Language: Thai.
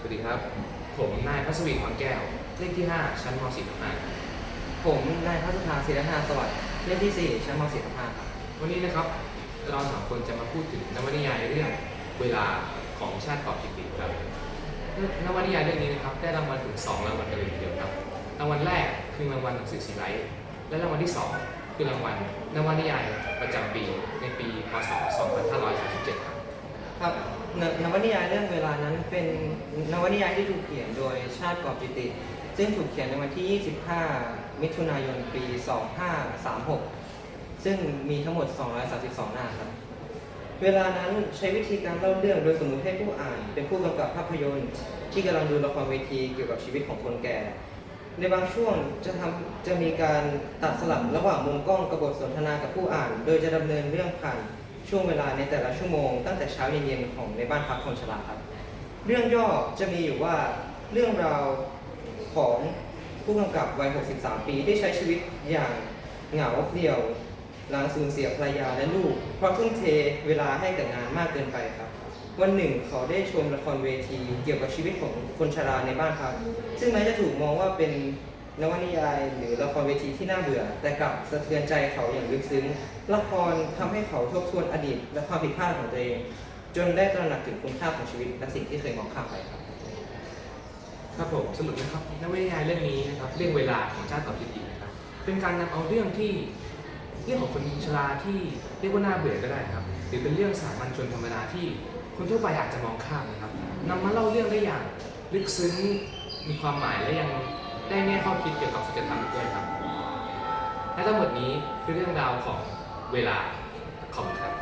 สวัสดีครับ ผมนายพัศวีพรแก้ว เลขที่ 5 ชั้นม .4 ทับ5ผมนายพัฒนาศิรนาสวัสดิ์เลขที่ 4 ชั้นม .4 ทับ5ครับ วันนี้นะครับ เราสามคนจะมาพูดถึงนวนิยายเรื่องเวลาของชาติกอบกิติครับ นวนิยายเรื่องนี้นะครับ ได้รางวัลถึง 2 รางวัลกันเลยทีเดียวครับ รางวัลแรกคือรางวัลหนังสือซีไรต์และรางวัลที่ 2 คือรางวัลนวนิยายประจำปีในปี พศ 2537 ครับครับ นวนิยายเรื่องเวลานั้นเป็นนวนิยายที่ถูกเขียนโดยชาติกอบจิติ ซึ่งถูกเขียนในวันที่ 25 มิถุนายน ปี 2536 ซึ่งมีทั้งหมด 232 หน้าครับ เวลานั้นใช้วิธีการเล่าเรื่องโดยสมมติให้ผู้อ่าน เป็นผู้กำกับภาพยนตร์ ที่กำลังดูละครเวทีเกี่ยวกับชีวิตของคนแก่ ในบางช่วงจะทำจะมีการตัดสลับระหว่างมุมกล้องกับบทสนทนากับผู้อ่าน โดยจะดำเนินเรื่องผ่าน ช่วงเวลาในแต่ละชั่วโมง ตั้งแต่เช้าเย็นๆของในบ้านพักคนชราครับ เรื่องย่อจะมีอยู่ว่าเรื่องราวของผู้กำกับวัย 63 ปีที่ใช้ชีวิตอย่างเหงาเดี่ยวหลังสูญเสียภรรยาและลูก เพราะทุ่มเทเวลาให้กับงานมากเกินไปครับ วันหนึ่งเขาได้ชมละครเวที เกี่ยวกับชีวิตของคนชราในบ้านพักซึ่งแม้จะถูกมองว่าเป็น นวนิยาย หรือละครเวทีที่น่าเบื่อ แต่กลับสะเทือนใจเขาอย่างลึกซึ้ง ละครทำให้เขาทบทวนอดีต และความผิดพลาดของตัวเอง จนได้ตระหนักถึงคุณค่าของชีวิต และสิ่งที่เคยมองข้ามไปครับ ครับผมสรุปนะครับนวนิยายเรื่องนี้นะครับเรื่องเวลาของชาติกอบกิตินะครับ เป็นการนำเอาเรื่องที่เรื่องของคนชราที่เรียกว่าน่าเบื่อก็ได้ครับ หรือเป็นเรื่องสามัญชนธรรมดาที่คนทั่วไปอาจจะมองข้ามนะครับนำมาเล่าเรื่องได้อย่างลึกซึ้งมีความหมายและยัง ได้แง่ข้อคิดเกี่ยวกับสัจธรรมด้วยครับ และทั้งหมดนี้คือเรื่องราวของเวลาขอบคุณครับ